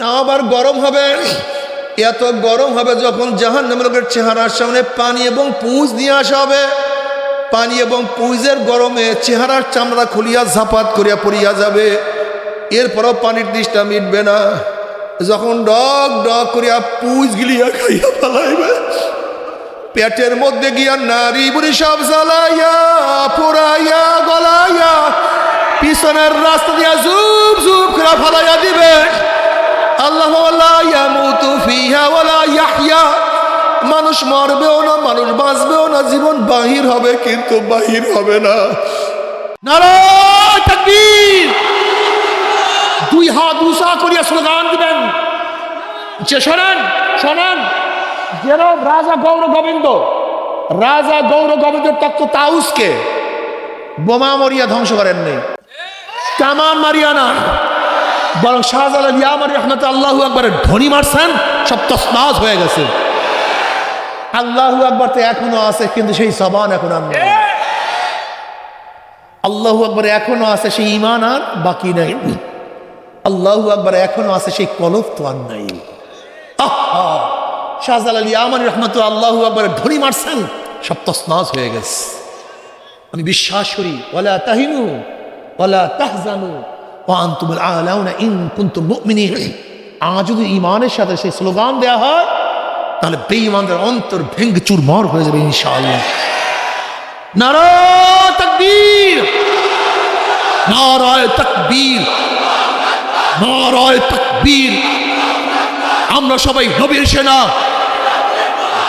তা আবার গরম হবে। এত গরম হবে যখন জাহান নামের চেহারার সামনে পানি এবং পুঁজ নিয়ে আসা হবে। পানি এবং পুঁজের গরমে চেহারার চামড়া খুলিয়া ঝাপাত করিয়া পড়িয়া যাবে। এরপরও পানির দৃষ্টা মিটবে না। যখন ডগ ডগ করিয়া পুঁজ গিলিয়া খাইয়া পালাইবে, পেটের মধ্যে গিয়া নারী বুড়ি সব জ্বালাইয়া, পোড়াইয়া, গলাইয়া, পিছনের রাস্তা দিয়া জুব জুব করে ফালাইয়া দিবে। আল্লাহ মানুষ মরবেও না, মানুষ বাঁচবেও না, জীবন বাহির হবে কিন্তু বাহির হবে না। দুই হাত উষা করিয়া স্লোগান দিবেন। যে শোনেন শোনেন যেরম রাজা গৌর গোবিন্দ, রাজা গৌর গোবিন্দের তত্ত্ব তাউসকে বোমা মরিয়া ধ্বংস করেন নেই কামান মারিয়া না। বরং শাহজালাল ইয়ামারি রহমত আল্লাহ একবারে ধ্বনি মারছেন, সব তসনাজ হয়ে গেছে। আল্লাহু আকবার তো এখনও আছে, কিন্তু সেই জবান এখন নেই। আল্লাহু আকবার এখনও আছে, সেই ইমান আর বাকি নাই। আল্লাহু আকবার এখনও আছে, সেই কলব তো আর নাই। শাহজাল আলী আমার রহমত আল্লাহ আকবার ধরি মারছেন, সব তসনাজ হয়ে গেছে। আমি বিশ্বাস করি ওলা তাহিনু ওলা তাহজানু। ওয়ান তুমুল আলাউনা ইন কুনতুম মুমিনিন। আজ যদি ইমানের সাথে সেই স্লোগান দেয়া হয়, তাহলে বেঈমানদের অন্তর ভেঙ্গে চুরমার হয়ে যাবে ইনশাআল্লাহ। নারায় তাকবীর। নারায় তাকবীর। নারায় তাকবীর। আমরা সবাই নবীর সেনা।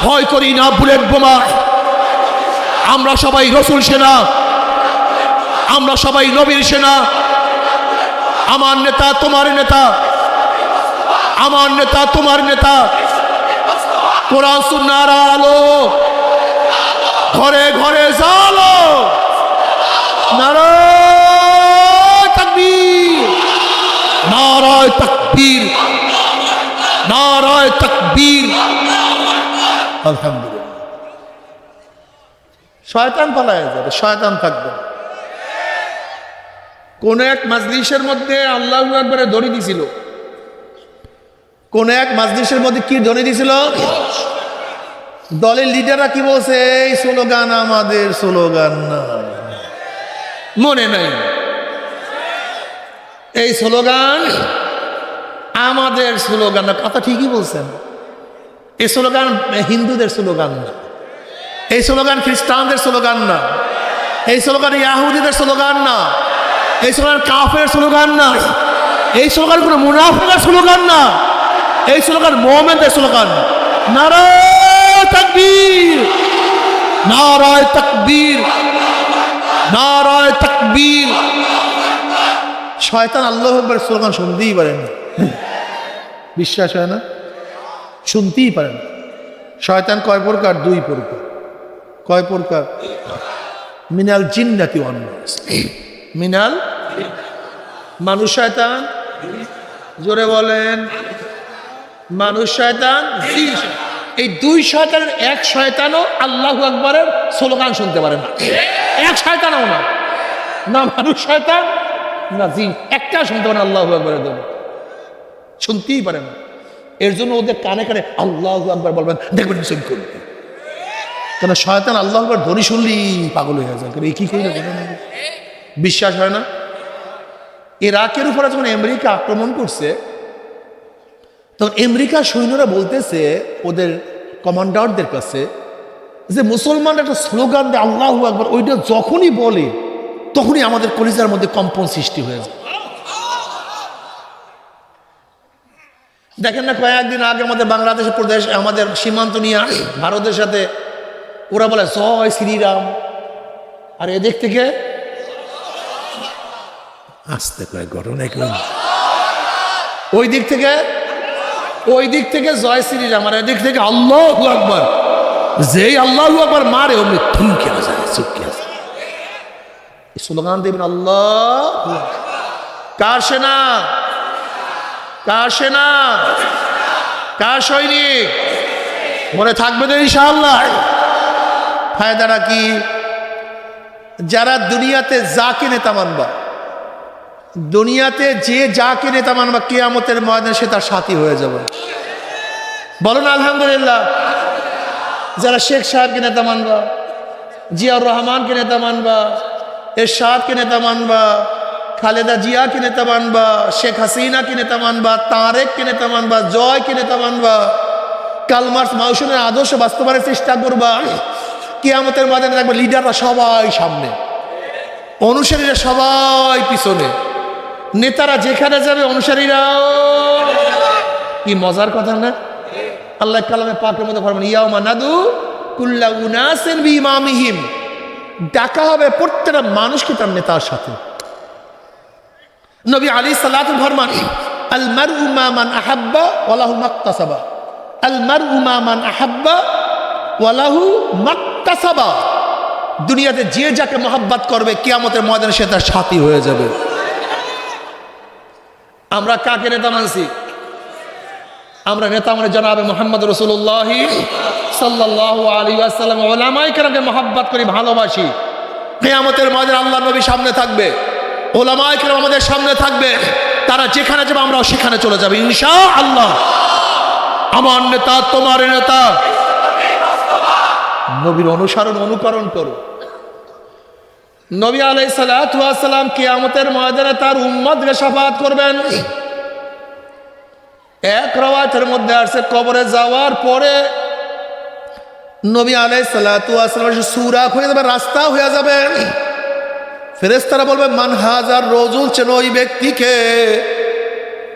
ভয় করি না বুলেট বোমা। আমরা সবাই রসুল সেনা। আমরা সবাই নবীর সেনা। আমার নেতা, তোমার নেতা। আমার নেতা, তোমার নেতা। কোরআন সুন্নার আলো। ঘরে ঘরে জালো। নারায় তাকবীর। নারায় তাকবীর। নারায় তাকবীর। আলহামদুলিল্লাহ। শয়তান পালায় যাবে, শয়তান থাকবে। না। কোন এক মাজলিসের মধ্যে আল্লাহ একবারে দড়ি দিছিল? কোন এক মাজলিসের মধ্যে কি দড়ি দিছিল? দলের লিডাররা কি বলছে, এই স্লোগান আমাদের স্লোগান না। মনে নাই। এই স্লোগান আমাদের স্লোগান না। কথা ঠিকই বলছেন। এই স্লোগান হিন্দুদের স্লোগান না। এই স্লোগান খ্রিস্টানদের স্লোগান না। এই স্লোগান ইয়াহুদিদের স্লোগান না। এই স্লোগান কাফের স্লোগান না। এই স্লোগান কোনো মুনাফিকের স্লোগান না। এই স্লোগান মোহামেদের স্লোগান। নারায় তাকবীর। নারায় তাকবীর। নারায় তাকবীর। শয়তান আল্লাহ একবার স্লোগান শুনতেই পারেন বিশ্বাস হয় না? শুনতেই পারেন। শয়তান কয় প্রকার? দুই প্রকার। কয় প্রকার? মিনাল জিন্নাতি অন্নাস মিনাল? মানুষ শয়তান? জোরে বলেন। মানুষ শয়তান? শয়তান। এই দুই শয়তানের এক শয়তানও আল্লাহ আকবরের স্লোগান শুনতে পারে না। এক শয়তানও না। না মানুষ শয়তান, না জি একটা শুনতে পারে আল্লাহ আকবরের দেব শুনতেই পারে না। এর জন্য ওদের কানে কানে আল্লাহ আকবর বলবেন, দেখবেন শুন করবে? কেন শয়তান আল্লাহ আকবর ধরি শুনলি পাগল হয়ে যায়। এই কি করি বিশ্বাস হয় না? ইরাকের উপরে যখন আমেরিকা আক্রমণ করছে, তখন আমেরিকার সৈন্যরা বলতেছে ওদের কমান্ডারদের কাছে যে মুসলমান একটা স্লোগান দেয়, আল্লাহ একবার ওইটা যখনই বলে, তখনই আমাদের কলিজার মধ্যে কম্পন সৃষ্টি হয়ে যায়। দেখেন না, কয়েকদিন আগে আমাদের বাংলাদেশ প্রদেশ, আমাদের সীমান্ত নিয়ে ভারতের সাথে ওরা বলে, জয় শ্রীরাম। আর এদিক থেকে আসতে কয় ঘটনা কেউ ওই দিক থেকে, ওই দিক থেকে জয় শ্রীরাম, আর এদিক থেকে আল্লাহ আকবর। যেই আল্লাহ আকবর মারে, অমনি থমকে যায় চুপকে আছে স্লোগান দেবেন আল্লাহ কার সেনা? কার সেনা? কার সৈনিক? মনে থাকবে তো ইনশাআল্লাহ। ফায়দাটা কি? যারা দুনিয়াতে যাকে নেতা মানবা। দুনিয়াতে যে যাকে নেতা মানবা কেয়ামতের ময়দানে সে তার সাথী হয়ে যাবে। বলুন আলহামদুলিল্লাহ। যারা শেখ সাহেবকে নেতা মানবা, জিয়াউর রহমানকে নেতা মানবা এরশাদকে নেতা মানবা, খালেদা জিয়াকে নেতা মানবা, শেখ হাসিনাকে নেতা মানবা তারেককে নেতা মানবা জয়কে নেতা মানবা। কালমার্স মাউসুমের আদর্শ বাস্তবায়নের চেষ্টা করবা। কেয়ামতের মাধ্যমে দেখবে লিডাররা সবাই সামনে। অনুসারীরা সবাই পিছনে। নেতারা যেখানে যাবে, অনুসারীরাও। কি মজার কথা, না? আল্লাহ কালামে পাকের মধ্যে ফরমান, ইয়াউমা নাদু কুল্লা উনাসিন বিইমামিহিম ডাকা হবে প্রত্যেকটা মানুষকে তার নেতার সাথে। নবী আলী সাল্লাতুল ফরমান, আল মারউ মা মান আহাব্বা ওয়ালাহু মাক্তাসাবা। আল মারউ মা মান আহাব্বা ওয়ালাহু মাক্তাসাবা। দুনিয়াতে যে যাকে মহাব্বাত করবে, কিয়ামতের ময়দানে সে তার সাথী হয়ে যাবে। আমরা কাকে নেতা মানছি? আমরা নেতা মানে জানাবে মোহাম্মদ রসুল্লাহ সাল্লাহ আলী আসাল্লাম ওলামাই কেরামকে মহাব্বাত করি, ভালোবাসি। কেয়ামতের ময়দানে আল্লাহ নবী সামনে থাকবে। ওলামাই কেরাম আমাদের সামনে থাকবে। তারা যেখানে যাবে, আমরাও সেখানে চলে যাবে ইনশা আল্লাহ আমার নেতা, তোমার নেতা। নবীর অনুসরণ, অনুকরণ করো। নবী আলাই সালাম কেয়ামতের ময়দানে তার উম্মদকে সাফাত করবেন। এক রওয়াতের মধ্যে আসছে, কবরে যাওয়ার পরে নবী আলাই সালাম সুরাক হয়ে যাবে রাস্তা হয়ে যাবে। ফেরেস্তারা বলবে, মান হাজার রোজুল? চেন ওই ব্যক্তিকে।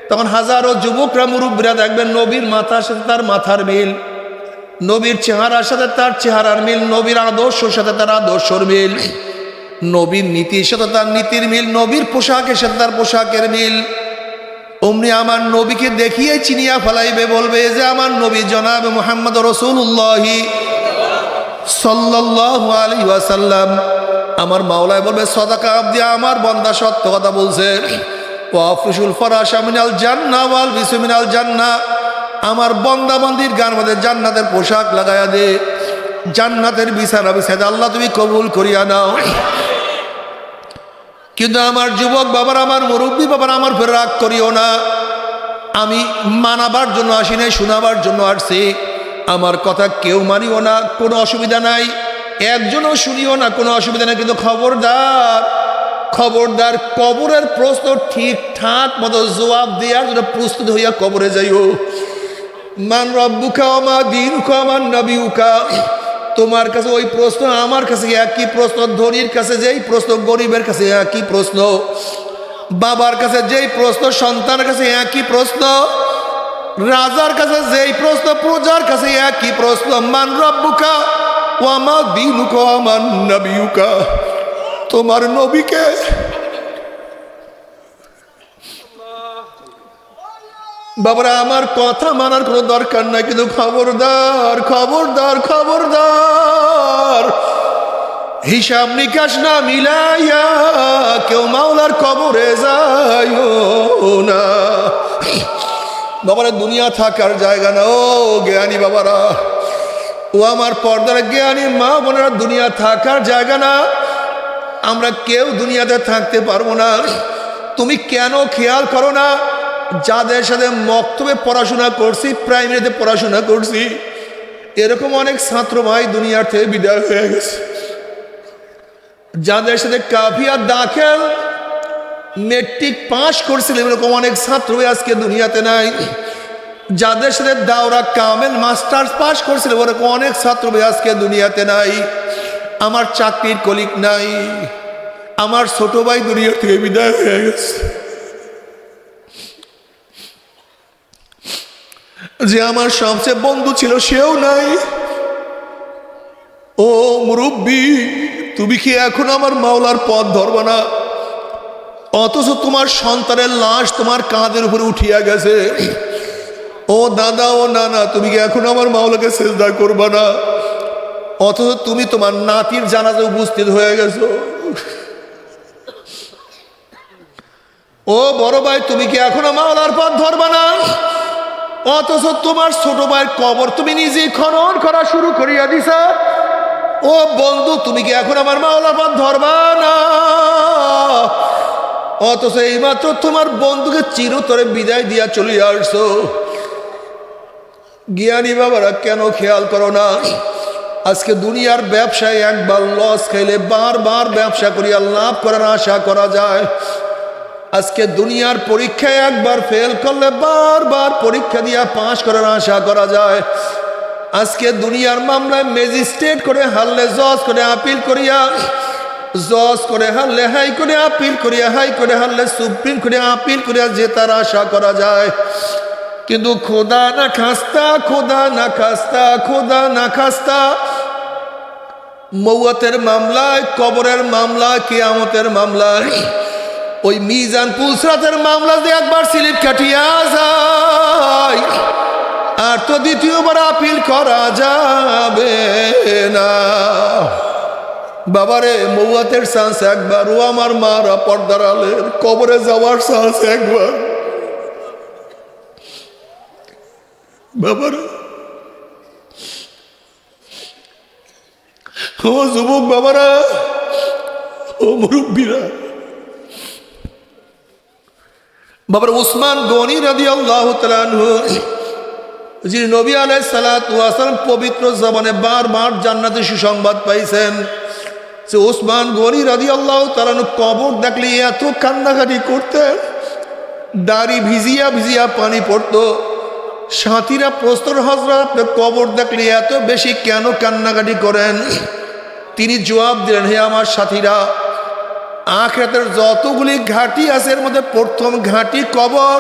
তখন হাজারো যুবকরা, মুরব্বীরা দেখবেন, নবীর মাথার সাথে তার মাথার মিল, নবীর চেহারার সাথে তার চেহারার মিল, নবীর আদর্শর সাথে তার আদর্শর মিল। নবীর নীতির সাথে তার নীতির মিল, নবীর পোশাকের সাথে তার পোশাকের মিল। অমনি আমার নবীকে দেখিয়ে চিনিয়া ফেলাইবে, বলবে যে আমার নবী জনাব মোহাম্মদ রসুল্লাহি সাল্লাহ আমার মাওলায় বলবে, সদাকা আব্দি, আমার বন্দা সত্য কথা বলছে। ওয়াফুসুল ফরাশা মিনাল জান্না আমার বন্দা গান মধ্যে জান্নাতের পোশাক লাগায়া দে। জান্নাতের বিছানা বিছায় দে। আল্লাহ তুমি কবুল করিয়া নাও। কিন্তু আমার যুবক বাবার, আমার মুরব্বী বাবার, আমার ফের রাগ করিও না। আমি মানাবার জন্য আসি নাই, শোনাবার জন্য আসছি। আমার কথা কেউ মানিও না, কোনো অসুবিধা নাই। একজনও শুনিও না, কোনো অসুবিধা নাই। কিন্তু খবরদার খবরদার কবরের প্রশ্ন ঠিকঠাক মতো জবাব দেওয়ার জন্য প্রস্তুত হইয়া কবরে যাইও। মান রব্বুকা আমা দিন আমার নবীকা তোমার কাছে ওই প্রশ্ন, আমার কাছে একই প্রশ্ন, ধনীর কাছে যেই প্রশ্ন, গরিবের কাছে একই প্রশ্ন, বাবার কাছে যেই প্রশ্ন, সন্তানের কাছে একই প্রশ্ন, রাজার কাছে যেই প্রশ্ন, প্রজার কাছে একই প্রশ্ন, মান রব্বুকা ও আমার দিনুকা আমার নবীকা তোমার নবীকে বাবারা, আমার কথা মানার কোনো দরকার নাই, কিন্তু খবরদার খবরদার খবরদার। হিসাব নিকাশ না মিলাইয়া কেউ মাওলার কবরে যায় না। বাবারা, দুনিয়া থাকার জায়গা না। ও জ্ঞানী বাবারা, ও আমার পর্দার জ্ঞানী মা বোনেরা, দুনিয়া থাকার জায়গা না। আমরা কেউ দুনিয়াতে থাকতে পারব না। তুমি কেন খেয়াল করো না? যাদের সাথে মক্তবে পড়াশোনা করছি প্রাইমারিতে পড়াশোনা করছি, এরকম অনেক ছাত্র ভাই দুনিয়ার থেকে বিদায় হয়ে গেছে। যাদের সাথে কাফিয়া দাখেল মেট্রিক পাশ করছিল এরকম অনেক ছাত্র আজকে দুনিয়াতে নাই। যাদের সাথে দাওরা কামেল মাস্টার্স পাশ করছিল ওরকম অনেক ছাত্র আজকে দুনিয়াতে নাই। আমার চাকরির কলিক নাই। আমার ছোট ভাই দুনিয়া থেকে বিদায় হয়ে গেছে। যে আমার সবচেয়ে বন্ধু ছিল, সেও নাই। ও মুরব্বী, তুমি কি এখন আমার মাওলার পথ ধরবে না? অথচ তোমার সন্তানের লাশ তোমার কাঁধের উপরে উঠিয়া গেছে। ও দাদা, ও নানা, তুমি কি এখন আমার মাওলাকে সেজদা করবে না? অথচ তুমি তোমার নাতির জানাজে উপস্থিত হয়ে গেছো। ও বড় ভাই, তুমি কি এখনও মাওলার পথ ধরবা না? অথচ তোমার ছোট ভাইয়ের কবর তুমি নিজে খনন করা শুরু করিয়া দিছ। ও বন্ধু, তুমি কি এখন আমার মাওলার পথ ধরবা? না। অথচ এইমাত্র তোমার বন্ধুকে চিরতরে বিদায় দিয়া চলে আসছো। জ্ঞানী বাবারা, কেন খেয়াল করো না? আজকে দুনিয়ার ব্যবসায় একবার লস খাইলে বারবার ব্যবসা করিয়া লাভ করার আশা করা যায়। আজকে দুনিয়ার পরীক্ষায় একবার ফেল করলে বারবার পরীক্ষা দিয়া পাশ করার আশা করা যায়। আজকে দুনিয়ার মামলায় ম্যাজিস্ট্রেট করে হারলে জজ করে আপিল করিয়া, জজ করে হারলে হাই করে আপিল করিয়া হাই করে হারলে সুপ্রিম করে আপিল করিয়া জেতার আশা করা যায়। কিন্তু খোদা না খাস্তা, খোদা না খাস্তা, খোদা না খাস্তা, মৌয়াতের মামলায়, কবরের মামলা কিয়ামতের মামলায় ওই মিজান পুলসরাতের মামলা দিয়ে একবার স্লিপ কাটিয়া যায়। আর তো দ্বিতীয়বার আপিল করা যাবে না। বাবারে, মৌয়াতের চান্স একবার, ও আমার মারা পর্দার আলের কবরে যাওয়ার চান্স একবার। বাবারা। ও যুবক বাবারা, ও মুরব্বীরা। বাবার উসমান গনি রাদি আল্লাহ যিনি নবী আলাই সালাম পবিত্র জবানে বারবার জান্নাতে সুসংবাদ পাইছেন। সে ওসমান গনি রাদি আল্লাহ তালানু কবর দেখলে এত কান্নাকাটি করতেন দাড়ি ভিজিয়া ভিজিয়া পানি পড়তো। সাথীরা প্রস্তর হজরত আপনার কবর দেখলে এত বেশি কেন কান্নাকাটি করেন? তিনি জবাব দিলেন, হে আমার সাথীরা আখরাতের যতগুলি ঘাঁটি আছে, এর মধ্যে প্রথম ঘাঁটি কবর।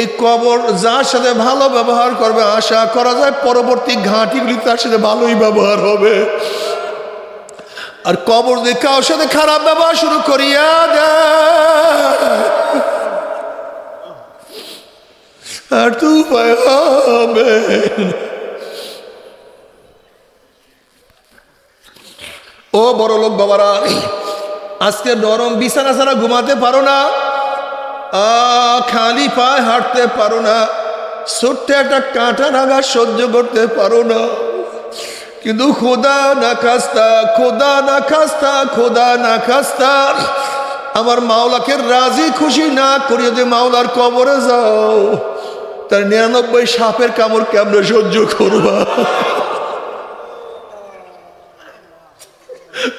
এই কবর যার সাথে ভালো ব্যবহার করবে, আশা করা যায় পরবর্তী ঘাঁটিগুলি তার সাথে ভালোই ব্যবহার হবে। আর কবর দিয়ে কারোর সাথে খারাপ ব্যবহার শুরু করিয়া আর তো হবে। ও বড় লোক বাবারা আজকে নরম বিছানা ছাড়া ঘুমাতে পারো না। খালি পায়ে হাঁটতে পারো না। ছোট্ট একটা কাঁটা নাগা সহ্য করতে পারো না। কিন্তু খোদা না খাস্তা, খোদা না খাস্তা, খোদা না খাস্তা। আমার মাওলাকে রাজি খুশি না করিয়ে যদি মাওলার কবরে যাও। তার নিরানব্বই সাপের কামড় কেমনে সহ্য করবা?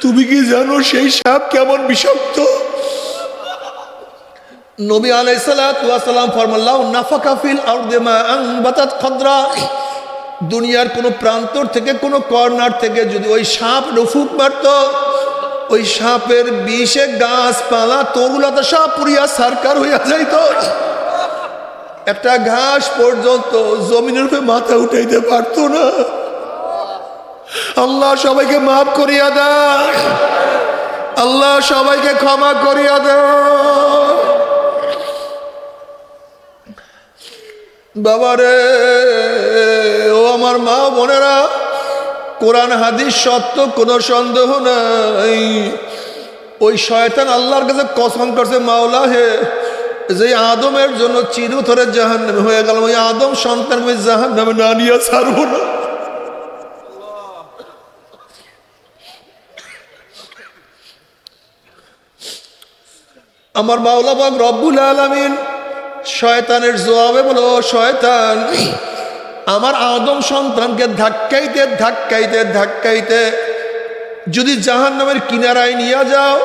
তুমি কি জানো সেই সাপ কেমন বিষাক্ত? নবী আলাইসালাম ফরমাল্লাহ, নাফাকা ফিল আরদে আং বাতাত খদ্রা। দুনিয়ার কোনো প্রান্তর থেকে, কোনো কর্নার থেকে যদি ওই সাপ রফুক মারত, ওই সাপের বিষে গাছপালা, তরুলতা সব পুরিয়া সারকার হইয়া যাইত। একটা ঘাস পর্যন্ত জমিনের উপরে মাথা উঠাইতে পারতো না। আল্লাহ সবাইকে মাফ করিয়া দেয় আল্লাহ সবাইকে ক্ষমা করিয়া দেয় বাবারে, ও আমার মা বোনেরা, কোরআন, হাদিস, সত্য, কোনো সন্দেহ নাই। ওই শয়তান আল্লাহর কাছে কসম করছে মাওলা হে যে আদমের জন্য চিরতরে জাহান হয়ে গেল। ওই আদম সন্তান জাহান নামে না ছাড়বো না। আমার মাওলা বাগ রব্বুল আলমিন, শয়তানের জবাবে বলো, শয়তান, আমার আদম সন্তানকে ধাক্কাইতে ধাক্কাইতে ধাক্কাইতে যদি জাহান নামের কিনারায় নিয়ে যাও,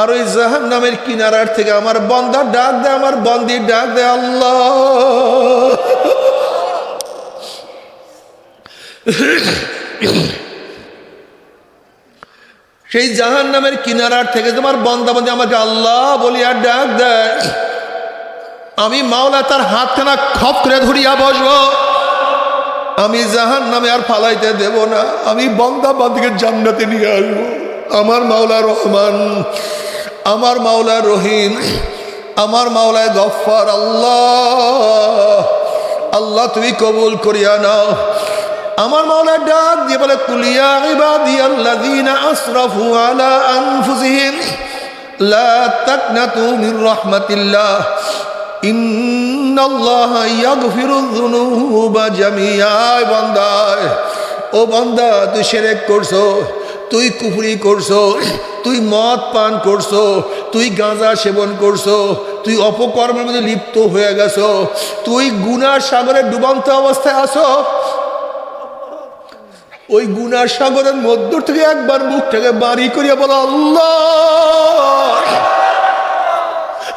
আর ওই জাহান নামের কিনারার থেকে আমার বন্দার ডাক দে আমার বন্দির ডাক দে আল্লাহ। সেই জাহান নামের কিনারার থেকে তোমার বন্দাবন্দি আমাকে আল্লাহ বলিয়া ডাক দেয়। আমি মাওলা তার হাতখানা খপ করে ধরিয়া বসবো। আমি জাহান নামে আর ফালাইতে দেব না। আমি বন্দা বান্দিকে জান্নাতে নিয়ে আসব। আমার মাওলা রহমান, আমার মাওলা রহিম, আমার মাওলায় গফার আল্লাহ। আল্লাহ তুমি কবুল করিয়া নাও। আমার মাওলা ডাক দিয়ে বলে কুলিয়া লা ও তুই করছ, তুই কুফরি করছ, তুই মদ পান করছ, তুই গাঁজা সেবন করছ, তুই অপকর্মের মধ্যে লিপ্ত হয়ে গেছো, তুই গুনার সাগরে ডুবন্ত অবস্থায় আছো ওই গুনার সাগরের মধ্য থেকে একবার মুখটাকে বাড়ি করিয়া বলো, আল্লাহ,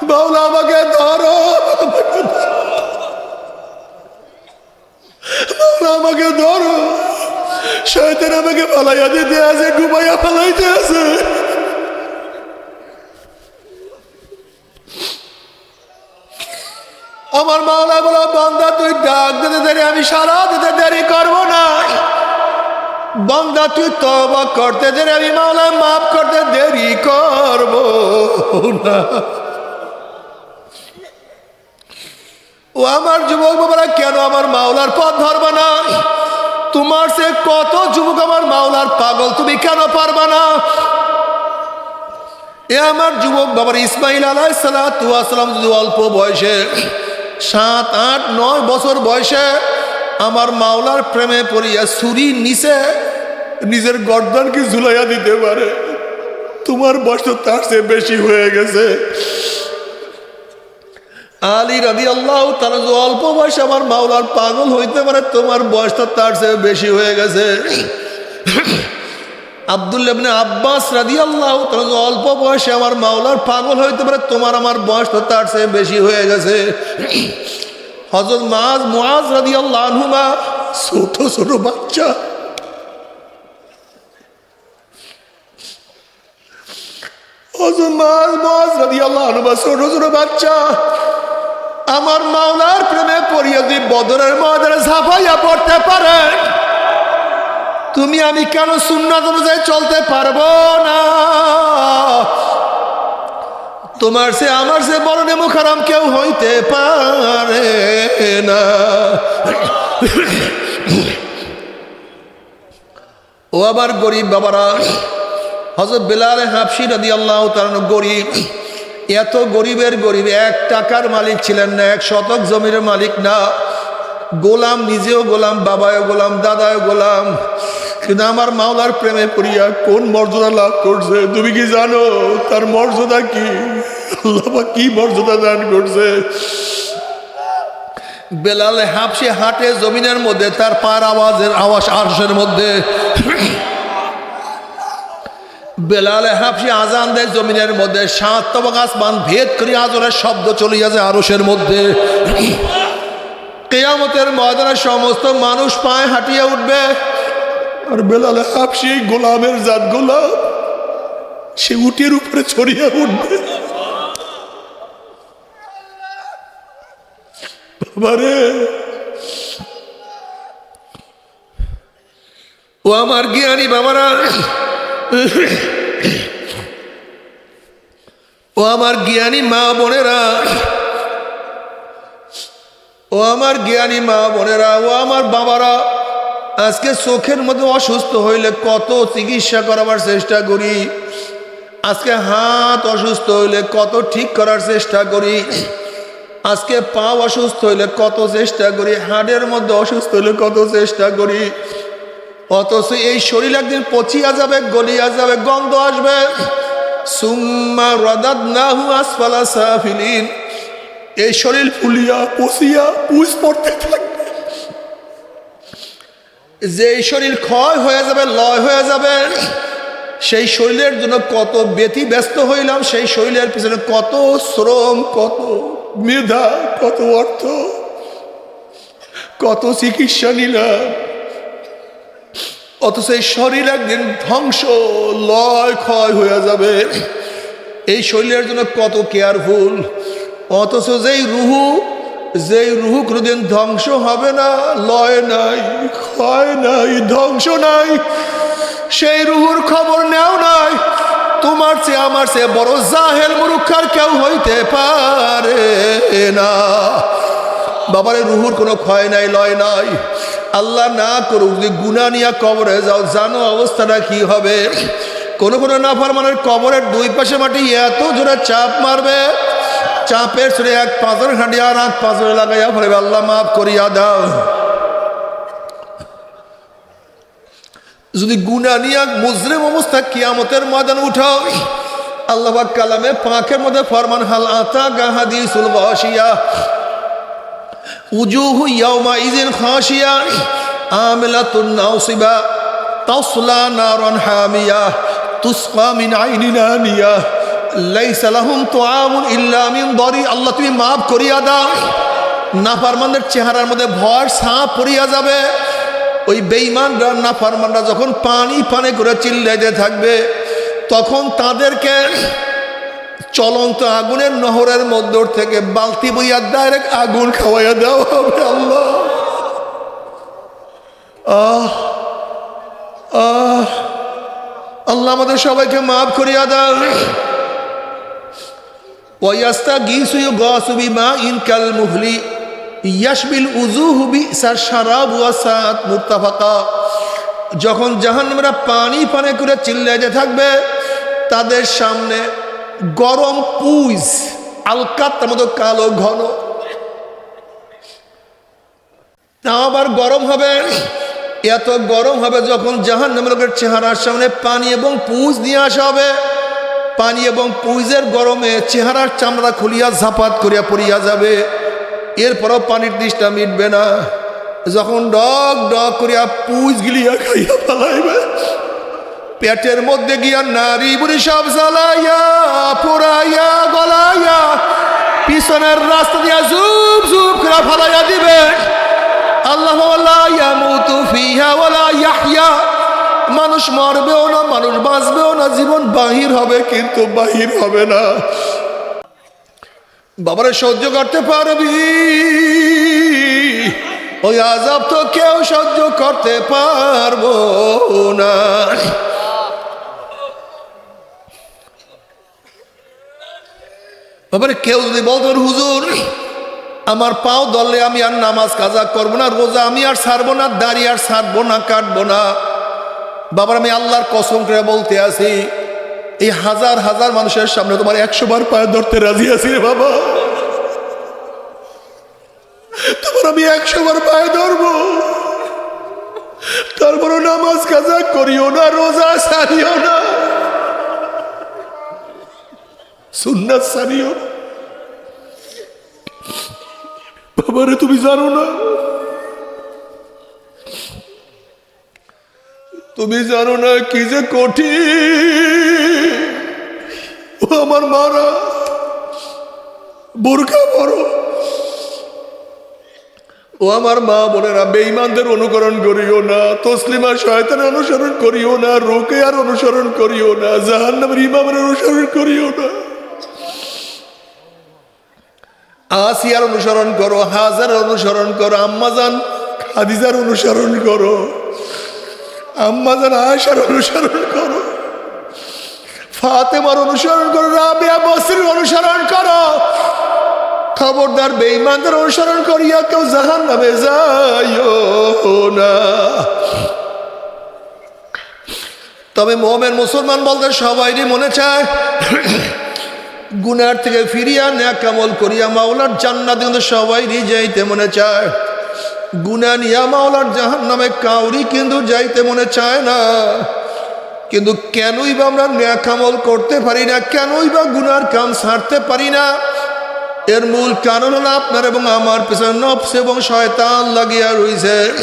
বাউলা আমাকে ধরো আমাকে ধরো, শয়তান আমাকে ফালাইয়া দিতে আছে ডুবাইয়া ফালাইতে আছে। আমার মাওলা বলা, বান্দা, তুই ডাক দিতে দেরি, আমি সারা দিতে দেরি করব না। বান্দা তুই তবা করতে দেরি, আমি মাওলা মাফ করতে দেরি করব না। ও আমার যুবক বাবারা, কেন আমার মাওলার পথ ধরবে না? তোমার সে কত যুবক আমার মাওলার পাগল, তুমি কেন পারবা না? এ আমার যুবক বাবার ইসমাইল আলাই সালাম যদি অল্প বয়সে, সাত, আট, নয় বছর বয়সে আমার মাওলার প্রেমে পড়িয়া ছুরি নিচে নিজের গর্দানকে ঝুলাইয়া দিতে পারে। তোমার বয়স তো তার চেয়ে বেশি হয়ে গেছে। আলী রাদি আল্লাহ তারা যে অল্প বয়সে আমার মাওলার পাগল হইতে পারে, তোমার বয়স তো তার চেয়ে বেশি হয়ে গেছে। আবদুল্লাবনে আব্বাস রাদি আল্লাহ তারা যে অল্প বয়সে আমার মাওলার পাগল হইতে পারে, তোমার আমার বয়স তো তার চেয়ে বেশি হয়ে গেছে। হজরত মাজ মুআজ রাদি আল্লাহ আনহুমা, ছোট ছোট বাচ্চা। বাচ্চা। আমার মাওলার প্রেমে পড়িয়া বদরের ময়দানে ঝাঁপাইয়া পড়তে পারে, তুমি আমি কেন সুন্নাত অনুযায়ী চলতে পারব না? তোমার সে, আমার সে বড় নেমু খারাম কেউ হইতে পারে না। ও আবার গরিব বাবারা হজরত বেলাল হাফসি নদী আল্লাহ তার গরিব, এত গরিবের গরিব, এক টাকার মালিক ছিলেন না, এক শতক জমির মালিক না। গোলাম নিজেও গোলাম বাবাও গোলাম দাদাও গোলাম। কিন্তু আমার মাওলার প্রেমে পড়িয়া কোন মর্যাদা লাভ করছে? তুমি কি জানো তার মর্যাদা কি? আল্লাহ কি মর্যাদা দান করছে? বেলাল হাফসে হাটে জমিনের মধ্যে, তার পার আওয়াজের আওয়াজ আরশের মধ্যে। বেলালে হাফসি আজান দেয় জমিনের মধ্যে, সাত আসমান ভেদ করে আজরের শব্দ চলিয়া যায় আরসের মধ্যে। কেয়ামতের ময়দানে সমস্ত মানুষ পায়ে হাঁটিয়ে উঠবে। আর বেলালে হাফসি গোলামের জাত গোলাম, সে উটের উপরে ছড়িয়ে উঠবে। বাবারে, ও আমার জ্ঞানী বাবারা, ও আমার জ্ঞানী মা বোনেরা, ও আমার জ্ঞানী মা বোনেরা, ও আমার বাবারা আজকে চোখের মধ্যে অসুস্থ হইলে কত চিকিৎসা করাবার চেষ্টা করি। আজকে হাত অসুস্থ হইলে কত ঠিক করার চেষ্টা করি। আজকে পা অসুস্থ হইলে কত চেষ্টা করি। হাড়ের মধ্যে অসুস্থ হইলে কত চেষ্টা করি। অথচ এই শরীর একদিন পচিয়া যাবে, গলিয়া যাবে, গন্ধ আসবে। সুম্মা এই শরীর ফুলিয়া, পচিয়া পুষ পড়তে থাকবে। যে এই শরীর ক্ষয় হয়ে যাবে, লয় হয়ে যাবে, সেই শরীরের জন্য কত ব্যতি ব্যস্ত হইলাম, সেই শরীরের পিছনে কত শ্রম, কত মেধা, কত অর্থ, কত চিকিৎসা নিলাম। অথচ এই শরীর একদিন ধ্বংস, লয়, ক্ষয় হয়ে যাবে। এই শরীরের জন্য কত কেয়ারফুল। অথচ যেই রুহু যেই রুহু কোনোদিন ধ্বংস হবে না, লয় নাই, ক্ষয় নাই, ধ্বংস নাই। সেই রুহুর খবর নেও নাই, তোমার চেয়ে আমার চেয়ে বড় জাহেল মুরুক্ষার কেউ হইতে পারে না। বাবারে, রুহুর কোনো ক্ষয় নাই, লয় নাই। আল্লাহ না করুক, যদি গুনা নিয়ে কবরে যাও, জানো অবস্থাটা কি হবে। কোনো কোনো নাফরমানের কবরের দুই পাশে মাটি এত জোরে চাপ মারবে চাপের সুরে এক পাঁচর আর এক পাঁচর লাগাইয়া ফেলবে আল্লাহ মাফ করিয়া দাও। যদি গুনা নিয়া মুজরিম অবস্থা কিয়ামতের ময়দান উঠাও, আল্লাহ কালামে পাকের মধ্যে ফরমান, হাল আতা গাহাদি সুলবাসিয়া উজুহু ইয়াউমা ইজিন খাসিয়া আমিলাতুন নাউসিবা তাসলা নারান হামিয়া, তুসকা মিন আইনিন আনিয়া লাইসা লাহুম তুআমুন ইল্লা মিন দরি। আল্লাহ, তুমি মাফ করিয়া দাও। নাফারমানদের চেহারার মধ্যে ভয় সাপ পড়িয়া যাবে। ওই বেঈমানরা, নাফারমানরা যখন পানি পানে করে চিল্লাইতে থাকবে, তখন তাদেরকে চলন্ত আগুনের নহরের মধ্য থেকে বালতি বইয়া ডাইরেক্ট আগুন খাওয়াইয়া দেওয়া হবে আল্লাহ। আহ আহ। আল্লাহ আমাদের সবাইকে মাফ করিয়া দাও ওয়াস্তা গিসুই গসুবি মা ইনকাল সার যখন পানি পানে করে চিল্লাইতে থাকবে, তাদের সামনে গরম পুইজ আলকাতার মতো কালো ঘন। তা আবার গরম হবে, এত গরম হবে যখন জাহান নামের চেহারার সামনে পানি এবং পুজ নিয়ে আসা হবে। পানি এবং পুইজের গরমে চেহারার চামড়া খুলিয়া ঝাপাত করিয়া পড়িয়া যাবে। এরপরও পানির দিশটা মিটবে না। যখন ডগ ডগ করিয়া পুজ গিলিয়া খাইয়া পালাইবে, পেটের মধ্যে গিয়া নারী বুড়ি সব জ্বালাইয়া পোড়াইয়া গলাইয়া, পিছনের রাস্তা দিয়া জুপ জুপ করে ফালাইয়া দিবে। আল্লাহ লা ইয়ামুতু ফিহা ওয়ালা ইয়াহইয়া মানুষ মরবেও না, মানুষ বাঁচবেও না, জীবন বাহির হবে কিন্তু বাহির হবে না। বাবারে সহ্য করতে পারবি? ওই আজাব তো কেউ সহ্য করতে পারব না। বাবারে কেউ যদি বলতো, হুজুর, আমার পাও দলে আমি আর নামাজ কাজা করব না, রোজা আমি আর ছাড়বো না, দাড়ি আর ছাড়বো না, কাটবো না। বাবার, আমি আল্লাহর কসম করে বলতে আছি, এই হাজার হাজার মানুষের সামনে তোমার একশো বার পায়ে ধরতে রাজি আছি রে বাবা। তোমার আমি একশো বার পায়ে ধরবো। তারপরে নামাজ কাজা করিও না, রোজা সারিও না। সুন্নাত সারিও বাবারে, তুমি জানো না? তুমি জানো না কি যে কঠিন। ও আমার মারা, বোরখা বড় ও আমার মা বলে বোনেরা, বেঈমানদের অনুকরণ করিও না, তসলিমা শয়তানের অনুসরণ করিও না রোকে আর অনুসরণ করিও না, জাহান্নামের ইমামের অনুসরণ করিও না। আসিয়ার অনুসরণ করো হাজার অনুসরণ করো, আম্মাজান খাদিজার অনুসরণ করো। আম্মাজান আয়সার অনুসরণ করো। ফাতেমার অনুসরণ করো, রাবিয়া বসির অনুসরণ করো। খবরদার বেঈমানদের অনুসরণ করিয়া কেউ জাহান নামে যাইও না। তবে মোহামের মুসলমান বলতে সবাইরই মনে চায়, গুনার থেকে ফিরিয়া ন্যাক আমল করিয়া মাওলার জান্নাত কিন্তু সবাইরই যাইতে মনে চায়। গুনা নিয়া মাওলার জাহান নামে কাউরি কিন্তু যাইতে মনে চায় না। কিন্তু কেনই বা আমরা ন্যাক আমল করতে পারি না, কেনই বা গুনার কাম ছাড়তে পারি না? এর মূল কারণ হলো আপনার এবং আমার পেছনে নফস এবং শয়তান লাগিয়া রয়েছে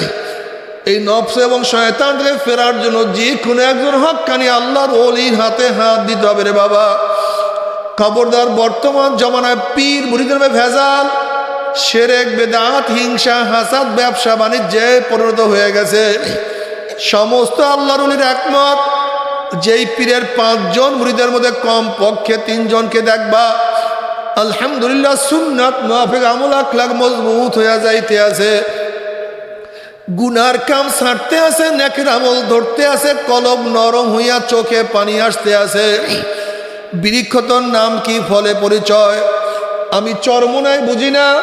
এই নফস এবং শয়তান থেকে ফেরার জন্য যে কোনো একজন হকানি আল্লাহর অলির হাতে হাত দিতে হবে রে বাবা। খবরদার বর্তমান জমানায় পীর মুড়িদের ভেজাল। সেরেক, বেদাত, হিংসা, হাসাদ, ব্যবসা, বাণিজ্যে পরিণত হয়ে গেছে। সমস্ত আল্লাহর উলির একমত, যেই পীরের পাঁচজন মুড়িদের মধ্যে কম পক্ষে তিনজনকে দেখবা, আলহামদুলিল্লাহ সুন্নাত মাফিক আমল, আখলাক মজবুত হইয়া যাইতে আছে। গুনার কাম ছাড়তে আছে, নেকের আমল ধরতে আছে, কলম নরম হইয়া চোখে পানি আসতে আছে। বৃক্ষতর নাম কি, ফলে পরিচয়? আমি চরমনায় বুঝি না?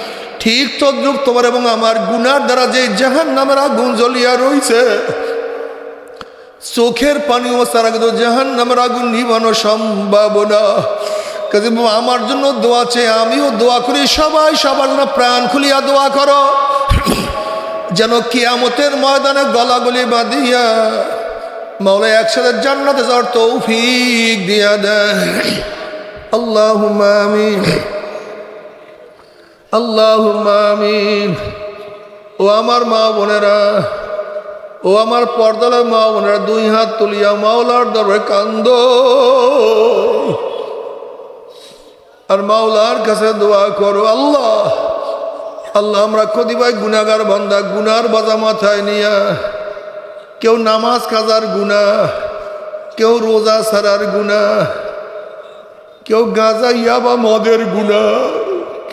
ঠিক তদ্রুপ তোমার এবং আমার গুনার দ্বারা যে জাহান নামের আগুন জ্বলিয়া রইছে, চোখের পানিও ছাড়া কিন্তু জাহান নামের আগুন নিবানো সম্ভব না। কাজে আমার জন্য দোয়া চেয়ে আমিও দোয়া করি, সবাই সবার জন্য প্রাণ খুলিয়া দোয়া করো। যেন কিয়ামতের ময়দানে গলাগলি বাঁধিয়া মাওলা একসাথে জান্নাতে যাওয়ার তৌফিক দিয়া দেয়। আল্লাহ আমিন। আল্লাহ আমিন। ও আমার মা বোনেরা, ও আমার পর্দালের মা বোনেরা, দুই হাত তুলিয়া মাওলার দরবারে কান্দ। আর মাওলার কাছে দোয়া করো, আল্লাহ আল্লাহ, আমরা কতিবাই গুনাগার বান্দা গুনার বাজা মাথায় নিয়া, কেউ নামাজ কাজার গুণা কেউ রোজা সারার গুণা কেউ গাঁজা ইয়াবা মদের গুণা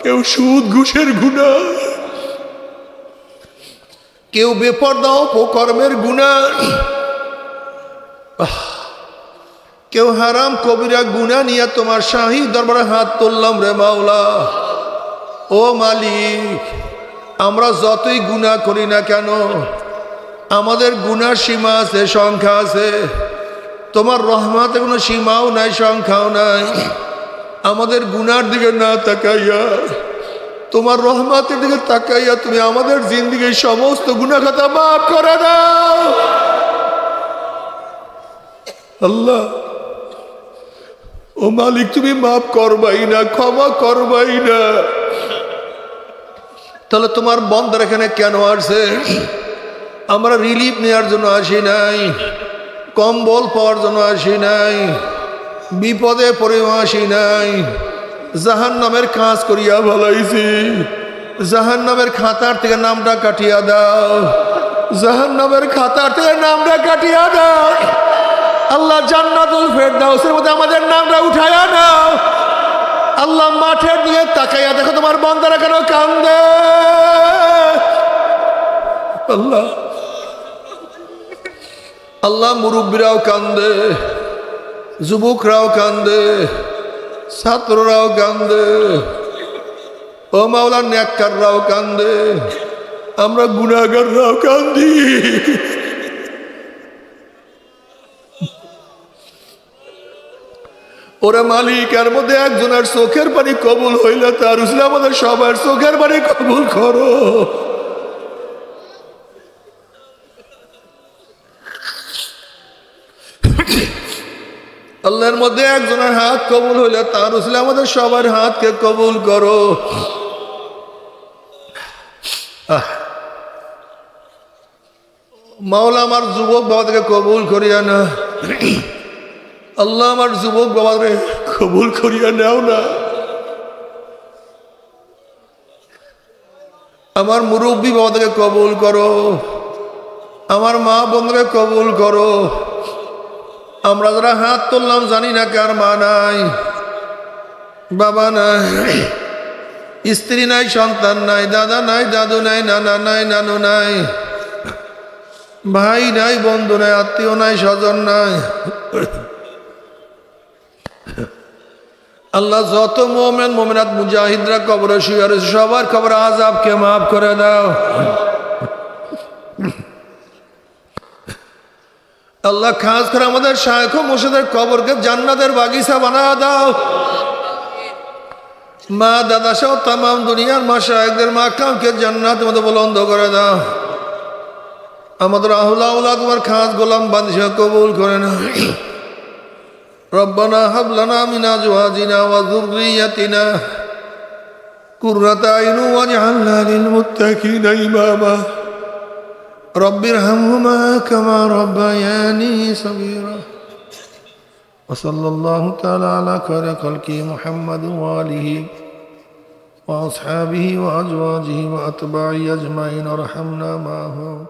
কেউ সুদ, ঘুষের গুণা। কেউ বেপর্দা, অপকর্মের গুণা। কেউ হারাম কবিরা গুণা নিয়ে তোমার শাহী দরবারে হাত তুললাম রে মাওলা। ও মালিক, আমরা যতই গুণা করি না কেন, আমাদের গুণার সীমা আছে, সংখ্যা আছে। তোমার রহমাতে কোনো সীমাও নাই, সংখ্যাও নাই। আমাদের গুনার দিকে না তাকাইয়া, তোমার রহমাতের দিকে তাকাইয়া তুমি আমাদের জিন্দিগির সমস্ত গুণাখাতা মাফ করে দাও। আল্লাহ, ও মালিক, তুমি মাফ করবাই না, ক্ষমা করবাই না। তাহলে তোমার বন্ধের এখানে কেন আসছে? আমরা রিলিফ নেওয়ার জন্য আসি নাই, কম্বল পাওয়ার জন্য আসি নাই। বিপদে আসি নাই। জাহান নামের কাজ করিয়া ভালাইছি। জাহান নামের খাতার থেকে নামটা কাটিয়া দাও। জাহান নামের খাতার থেকে নামটা কাটিয়া দাও। আল্লাহ জান্নাতুল ফেরদাউসের মধ্যে আমাদের নামটা উঠাইয়া দাও। আল্লাহ মাঠের দিকে তাকাইয়া দেখো তোমার বন্দারা কেন কান্দে। আল্লাহ। আল্লাহ মুরব্বীরাও কান্দে। যুবকরাও কান্দে, ছাত্ররাও কান্দে, ও মাওলা ন্যাক্কাররাও কান্দে, আমরা গুণাগাররাও কান্দি। ওরা মালিক এর মধ্যে একজনের চোখের পানি কবুল হইলে তার আমাদের সবার চোখের পানি কবুল করো। আল্লাহর মধ্যে একজনের হাত কবুল হইলে তার উসলে আমাদের সবার হাতকে কবুল করো। মাওলা আমার যুবক বাবাকে কবুল করিয়া না। আল্লাহ আমার যুবক বাবাকে কবুল করিয়া নেও না। আমার মুরব্বী বাবাকে কবুল করো। আমার মা বোনকে কবুল করো। আমরা যারা হাত তুললাম জানি না কার মা নাই, বাবা নাই, স্ত্রী নাই, সন্তান নাই, দাদা নাই, দাদু নাই, নানা নাই, নানু নাই, ভাই নাই, বন্ধু নাই, আত্মীয় নাই, স্বজন নাই। আল্লাহ যত মোমেন, মোমেনাত মুজাহিদরা কবর শুয়ার সবার কবর আজাবকে মাফ করে দাও। আল্লাহ খাস করে আমাদের শায়খ মুর্শিদের কবরকে জান্নাতের বাগিচা বানা দাও। মা, দাদা সহ তাম দুনিয়ার মা শায়কদের মা কাউকে জান্নাত মতো বলন্দ করে দাও। আমাদের আহুলা তোমার খাস গোলাম বাদশাহ কবুল করে না রব্বানা হাবলানা মিনা জোয়াজিনা ওয়া যুররিয়াতিনা। কুররাতা আইনু ওয়া জাআলনা মুত্তাকিনা ইমামা। رب ارحمهما كما ربياني صغيرا وصلى الله تعالى على خير خلقه محمد واله واصحابه وازواجه واتباعه اجمعين ارحمنا معهم